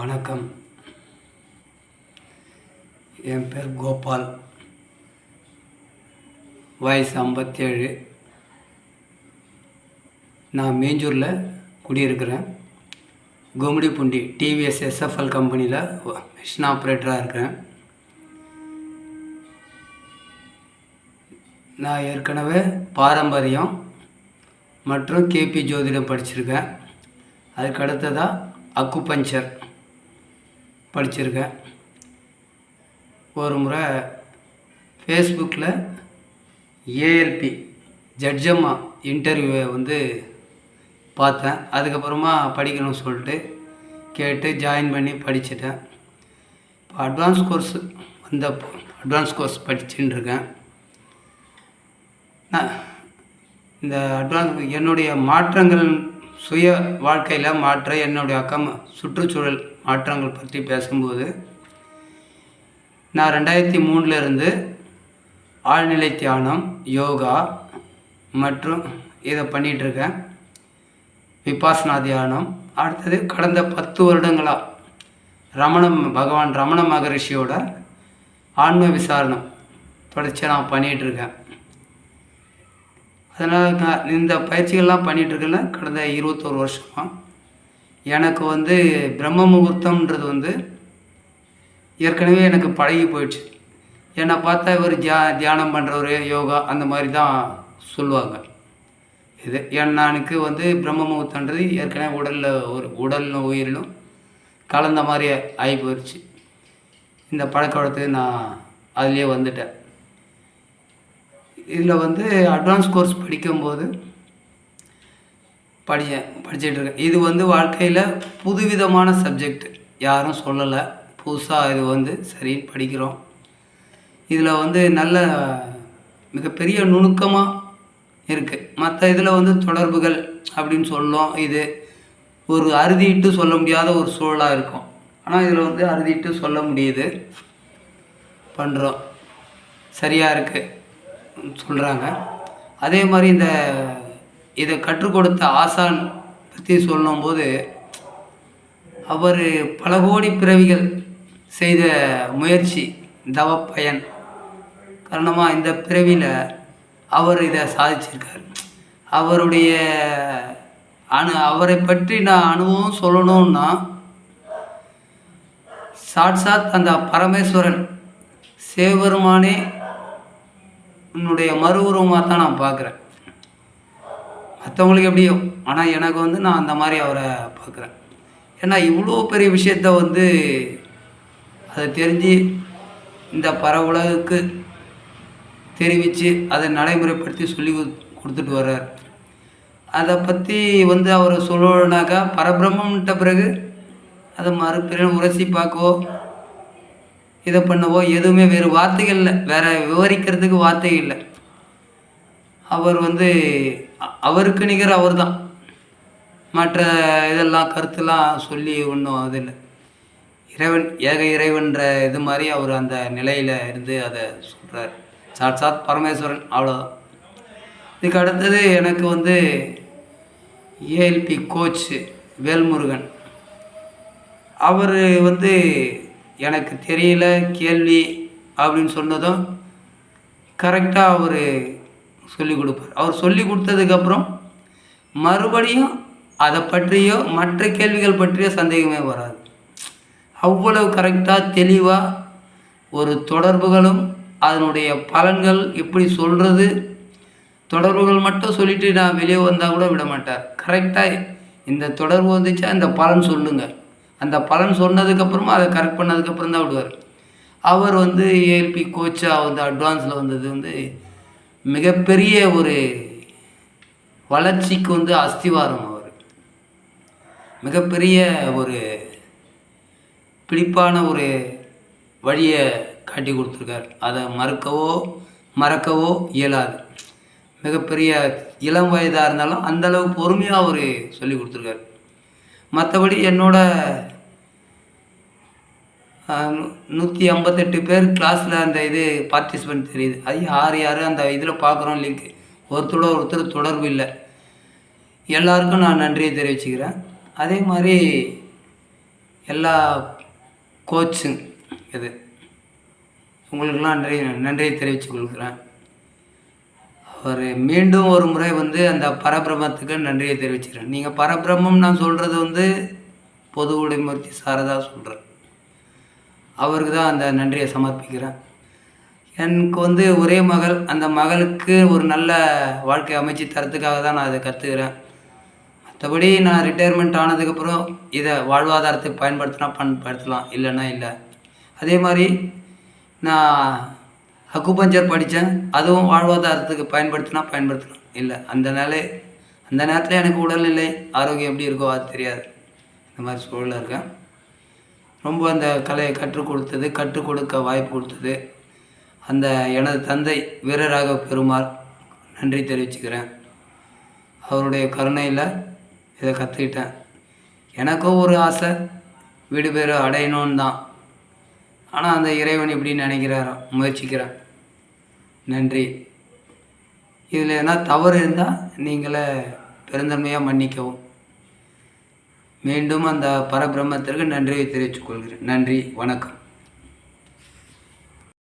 வணக்கம். என் பேர் கோபால். வயசு ஐம்பத்தேழு. நான் மேஞ்சூரில் குடியிருக்கிறேன். கும்மிடிப்பூண்டி டிவிஎஸ் எஸ்எஃப்எல் கம்பெனியில் மிஷின் ஆப்ரேட்டராக இருக்கிறேன். நான் ஏற்கனவே பாரம்பரியம் மற்றும் கேபி ஜோதிடம் படிச்சிருக்கேன். அதுக்கு அடுத்ததாக அக்குபஞ்சர். படிச்சிருக்கேன். ஒரு முறை ஃபேஸ்புக்கில் ஏஎல்பி ஜட்ஜம்மா இன்டர்வியூவை வந்து பார்த்தேன். அதுக்கப்புறமா படிக்கணும்னு சொல்லிட்டு கேட்டு ஜாயின் பண்ணி படிச்சிட்டேன். இப்போ அட்வான்ஸ் கோர்ஸ் வந்தப்போ அட்வான்ஸ் கோர்ஸ் படிச்சுட்டு இருக்கேன். நான் இந்த அட்வான்ஸ் என்னுடைய மாற்றங்கள் சுய வாழ்க்கையில் மாற்ற என்னுடைய அக்கம் சுற்றுச்சூழல் மாற்றங்கள் பற்றி பேசும்போது நான் ரெண்டாயிரத்தி மூணில் இருந்து ஆழ்நிலை தியானம் யோகா மற்றும் இதை பண்ணிகிட்ருக்கேன் விபாசனா தியானம். அடுத்தது கடந்த பத்து வருடங்களாக ரமண பகவான் ரமண மகரிஷியோட ஆன்ம விசாரணம் தொடர்ச்சியாக நான் பண்ணிகிட்ருக்கேன் அதனால் நான் இந்த பயிற்சிகள்லாம் பண்ணிகிட்ருக்கல கடந்த இருபத்தோரு வருஷமாக எனக்கு வந்து பிரம்ம முகூர்த்தம்ன்றது வந்து ஏற்கனவே எனக்கு பழகி போயிடுச்சு. என்னை பார்த்தா இவர் தியா தியானம் பண்ணுறவர் யோகா அந்த மாதிரி தான் சொல்லுவாங்க. இது ஏன்னா எனக்கு வந்து பிரம்ம முகூர்த்தன்றது ஏற்கனவே உடலில் ஒரு உடலும் உயிரிலும் கலந்த மாதிரி ஆகி போயிடுச்சு. இந்த பழக்க வழக்கத்துக்கு நான் அதுலேயே வந்துட்டேன். இதில் வந்து அட்வான்ஸ் கோர்ஸ் படிக்கும்போது படித்தேன் படிச்சுட்டு இருக்கேன் இது வந்து வாழ்க்கையில் புதுவிதமான சப்ஜெக்ட் யாரும் சொல்லலை. புதுசாக இது வந்து சரின்னு படிக்கிறோம். இதில் வந்து நல்ல மிகப்பெரிய நுணுக்கமாக இருக்குது மற்ற இதில் வந்து தொடர்புகள் அப்படின்னு சொல்லும் இது ஒரு அறுதிட்டு சொல்ல முடியாத ஒரு சூழலாக இருக்கும். ஆனால் இதில் வந்து அறுதிட்டு சொல்ல முடியுது. பண்ணுறோம் சரியாக இருக்குது சொல்கிறாங்க அதே மாதிரி இந்த இதை கற்றுக் கொடுத்த ஆசான் பற்றி சொல்லும்போது அவர் பல கோடி பிறவிகள் செய்த முயற்சி தவ பயன் காரணமாக இந்த பிறவியில் அவர் இதை சாதிச்சிருக்கார். அவருடைய அனு அவரை பற்றி நான் அனுபவம் சொல்லணும்னா சாட்சாத் அந்த பரமேஸ்வரன் சிவபெருமானே என்னுடைய மறு உருவமாக தான் நான் பார்க்குறேன். மற்றவங்களுக்கு எப்படியோ ஆனால் எனக்கு வந்து நான் அந்த மாதிரி அவரை பார்க்குறேன். ஏன்னா இவ்வளோ பெரிய விஷயத்த வந்து அதை தெரிஞ்சு இந்த பரவுலகுக்கு தெரிவித்து அதை நடைமுறைப்படுத்தி சொல்லி கொடுத்துட்டு வர்றார். அதை பற்றி வந்து அவர் சொல்லணுனாக்கா பரபிரம்மன்ட்ட பிறகு அதை மறுபிறன் உரசி பார்க்கவோ இதை பண்ணவோ எதுவுமே வேறு வார்த்தைகள் இல்லை. வேற விவரிக்கிறதுக்கு வார்த்தை இல்லை. அவர் வந்து அவருக்கு நிகர் அவர் தான் மற்ற இதெல்லாம் கருத்துலாம் சொல்லி ஒன்றும் அது இல்லை. இறைவன் ஏக இறைவன்ற இது மாதிரி அவர் அந்த நிலையில் இருந்து அதை சொல்கிறார் சாட்சாத் பரமேஸ்வரன் அவ்வளோதான் இதுக்கு அடுத்தது எனக்கு வந்து ஏஎல்பி கோச் வேல்முருகன். அவர் வந்து எனக்கு தெரியல கேள்வி அப்படின்னு சொன்னதும் கரெக்டாக அவர் சொல்லிக் கொடுப்பார். அவர் சொல்லி கொடுத்ததுக்கப்புறம் மறுபடியும் அதை பற்றியோ மற்ற கேள்விகள் பற்றியோ சந்தேகமே வராது. அவ்வளவு கரெக்டாக தெளிவாக ஒரு தொடர்புகளும் அதனுடைய பலன்கள் எப்படி சொல்கிறது தொடர்புகள் மட்டும் சொல்லிட்டு நான் வெளியே வந்தால் கூட விட மாட்டார். கரெக்டாக இந்த தொடர்பு வந்துச்சா இந்த பலன் சொல்லுங்கள் அந்த பலன் சொன்னதுக்கப்புறமா அதை கரெக்ட் பண்ணதுக்கப்புறம் தான் விடுவார். அவர் வந்து ஏஎல்பி கோச்சாக வந்து அட்வான்ஸில் வந்தது வந்து மிகப்பெரிய ஒரு வளர்ச்சிக்கு வந்து அஸ்திவாரம் அவர். மிகப்பெரிய ஒரு பிடிப்பான ஒரு வழியை காட்டி கொடுத்துருக்கார். அதை மறுக்கவோ மறக்கவோ இயலாது. மிகப்பெரிய இளம் வயதாக இருந்தாலும் அந்தளவு பொறுமையாக அவர் சொல்லி கொடுத்துருக்காரு. மற்றபடி என்னோட நூற்றி ஐம்பத்தெட்டு பேர் கிளாஸில் அந்த இது பார்ட்டிசிபெண்ட் தெரியுது. அது யார் யார் அந்த இதில் பார்க்குறோம் லிங்க் ஒருத்தரோட ஒருத்தர் தொடர்பு இல்லை. எல்லாருக்கும் நான் நன்றியை தெரிவிச்சுக்கிறேன். அதே மாதிரி எல்லா கோச்சும் இது. உங்களுக்கெல்லாம் நன்றி நன்றியை தெரிவித்துக் கொள்கிறேன். அவர் மீண்டும் ஒரு முறை வந்து அந்த பரபிரமத்துக்கு நன்றியை தெரிவிச்சுக்கிறேன். நீங்கள் பரபிரமம் நான் சொல்கிறது வந்து பொது உடைமூர்த்தி சாரதா சொல்கிறேன் அவருக்கு தான் அந்த நன்றியை சமர்ப்பிக்கிறேன். எனக்கு வந்து ஒரே மகள் அந்த மகளுக்கு ஒரு நல்ல வாழ்க்கை அமைச்சு தரத்துக்காக தான் நான் அதை கற்றுக்கிறேன் மற்றபடி நான் ரிட்டையர்மெண்ட் ஆனதுக்கப்புறம் இதை வாழ்வாதாரத்துக்கு பயன்படுத்தினா பயன்படுத்தலாம் இல்லைன்னா இல்லை. அதே மாதிரி நான் அக்குபஞ்சர் படித்தேன் அதுவும் வாழ்வாதாரத்துக்கு பயன்படுத்தினா பயன்படுத்தலாம் இல்லை. அந்த நிலை அந்த நேரத்தில் எனக்கு உடல்நிலை ஆரோக்கியம் எப்படி இருக்கோ அது தெரியாது. இந்த மாதிரி சூழலில் இருக்கேன். ரொம்ப அந்த கலையை கற்றுக் கொடுத்தது கற்றுக் கொடுக்க வாய்ப்பு கொடுத்தது. அந்த எனது தந்தை வீரராக பெருமாள் நன்றி தெரிவிச்சுக்கிறேன். அவருடைய கருணையில் இதை கற்றுக்கிட்டேன் எனக்கும் ஒரு ஆசை வீடு பேர் அடையணும்னு தான். ஆனால் அந்த இறைவன் இப்படி நினைக்கிறாரோ? முயற்சிக்கிறேன். நன்றி. இதில் எதனா தவறு இருந்தால் நீங்களே பெருந்தன்மையாக மன்னிக்கவும். மீண்டும் அந்த பரபிரம்மத்திற்கு நன்றியை தெரிவித்துக் கொள்கிறேன். நன்றி வணக்கம்.